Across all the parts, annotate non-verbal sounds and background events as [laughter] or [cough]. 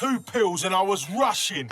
two pills and I was rushing.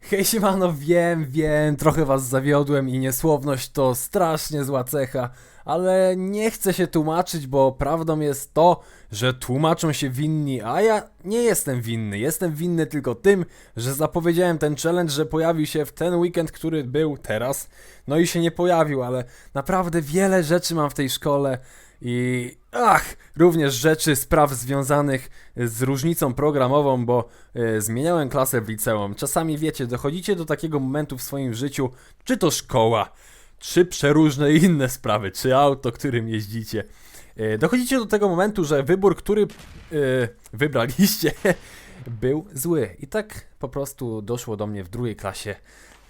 Hej siemano, wiem, wiem, trochę was zawiodłem i niesłowność to strasznie zła cecha, ale nie chcę się tłumaczyć, bo prawdą jest to, że tłumaczą się winni, a ja nie jestem winny. Jestem winny tylko tym, że zapowiedziałem ten challenge, że pojawi się w ten weekend, który był teraz, no i się nie pojawił, ale naprawdę wiele rzeczy mam w tej szkole i ach, również rzeczy, spraw związanych z różnicą programową, bo e, zmieniałem klasę w liceum. Czasami wiecie, dochodzicie do takiego momentu w swoim życiu, czy to szkoła, czy przeróżne inne sprawy, czy auto, którym jeździcie. E, dochodzicie do tego momentu, że wybór, który e, wybraliście, [laughs] był zły. I tak po prostu doszło do mnie w drugiej klasie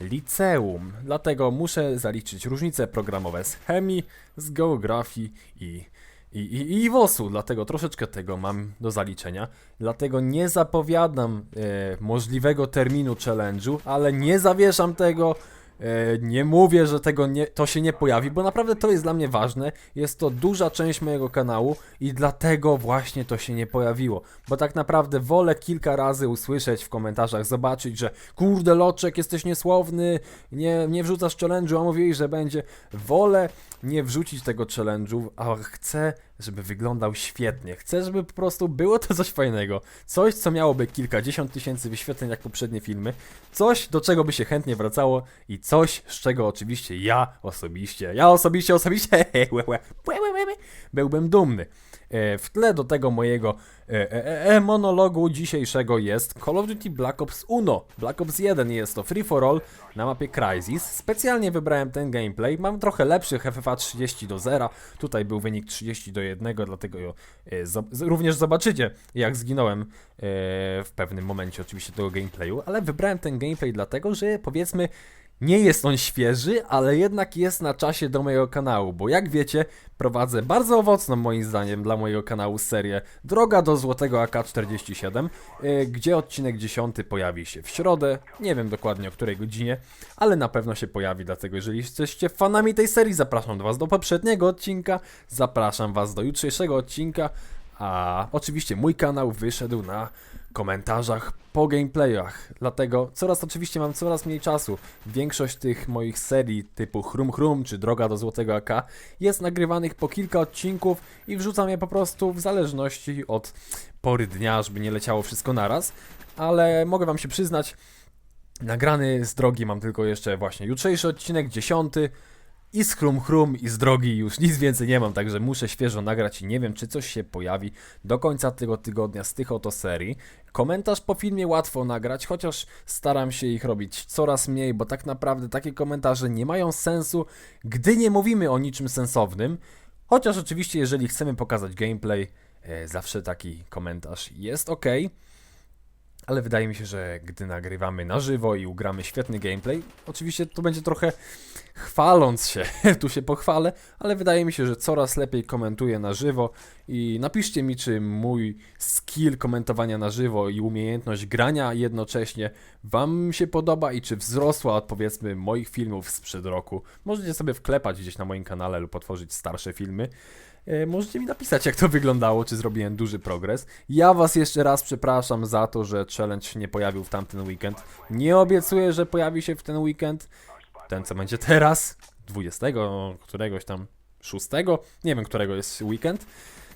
liceum. Dlatego muszę zaliczyć różnice programowe z chemii, z geografii i, i, i, i WOS-u. Dlatego troszeczkę tego mam do zaliczenia. Dlatego nie zapowiadam e, możliwego terminu challenge'u, ale nie zawieszam tego. E, nie mówię, że tego nie, to się nie pojawi, bo naprawdę to jest dla mnie ważne. Jest to duża część mojego kanału i dlatego właśnie to się nie pojawiło. Bo tak naprawdę wolę kilka razy usłyszeć w komentarzach, zobaczyć, że kurde Loczek, jesteś niesłowny, nie, nie wrzucasz challenge'u, a mówiłeś, że będzie. Wolę nie wrzucić tego challenge'u, a chcę, żeby wyglądał świetnie. Chcę, żeby po prostu było to coś fajnego. Coś, co miałoby kilkadziesiąt tysięcy wyświetleń jak poprzednie filmy. Coś, do czego by się chętnie wracało i coś, z czego oczywiście ja osobiście, ja osobiście, osobiście [laughs] byłbym dumny. E, W tle do tego mojego e, e, monologu dzisiejszego jest Call of Duty Black Ops Uno. Black Ops 1 jest to free for all na mapie Crysis. Specjalnie wybrałem ten gameplay. Mam trochę lepszy FFA 30 do 0. Tutaj był wynik 30 do 1, dlatego również zobaczycie jak zginąłem w pewnym momencie oczywiście tego gameplayu, ale wybrałem ten gameplay dlatego, że powiedzmy nie jest on świeży, ale jednak jest na czasie do mojego kanału, bo jak wiecie, prowadzę bardzo owocną moim zdaniem dla mojego kanału serię Droga do Złotego AK-47, yy, gdzie odcinek 10 pojawi się w środę, nie wiem dokładnie o której godzinie, ale na pewno się pojawi, dlatego jeżeli jesteście fanami tej serii, zapraszam do Was do poprzedniego odcinka, zapraszam Was do jutrzejszego odcinka, a oczywiście mój kanał wyszedł na komentarzach po gameplayach. Dlatego coraz oczywiście mam coraz mniej czasu. Większość tych moich serii typu Chrum Chrum czy Droga do Złotego AK jest nagrywanych po kilka odcinków i wrzucam je po prostu w zależności od pory dnia, żeby nie leciało wszystko naraz. Ale mogę wam się przyznać, nagrany z drogi mam tylko jeszcze właśnie jutrzejszy odcinek, dziesiąty. I z chrum chrum i z drogi już [laughs] nic więcej nie mam, także muszę świeżo nagrać i nie wiem czy coś się pojawi do końca tego tygodnia z tych oto serii. Komentarz po filmie łatwo nagrać, chociaż staram się ich robić coraz mniej, bo tak naprawdę takie komentarze nie mają sensu, gdy nie mówimy o niczym sensownym. Chociaż oczywiście jeżeli chcemy pokazać gameplay, e, zawsze taki komentarz jest ok. Ale wydaje mi się, że gdy nagrywamy na żywo i ugramy świetny gameplay, oczywiście to będzie trochę chwaląc się, [laughs] tu się pochwalę, ale wydaje mi się, że coraz lepiej komentuję na żywo i napiszcie mi, czy mój skill komentowania na żywo i umiejętność grania jednocześnie Wam się podoba i czy wzrosła od powiedzmy moich filmów sprzed roku. Możecie sobie wklepać gdzieś na moim kanale lub otworzyć starsze filmy. E, Możecie mi napisać, jak to wyglądało, czy zrobiłem duży progres. Ja Was jeszcze raz przepraszam za to, że challenge nie pojawił w tamten weekend. Nie obiecuję, że pojawi się w ten weekend. Ten, co będzie teraz, 20, któregoś tam 6, nie wiem, którego jest weekend.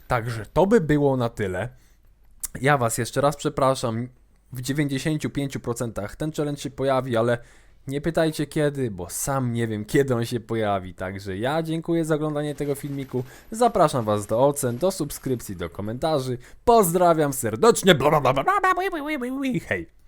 Także to by było na tyle. Ja Was jeszcze raz przepraszam. W 95% ten challenge się pojawi, ale nie pytajcie kiedy, bo sam nie wiem kiedy on się pojawi. Także ja dziękuję za oglądanie tego filmiku. Zapraszam Was do ocen, do subskrypcji, do komentarzy. Pozdrawiam serdecznie. Hej!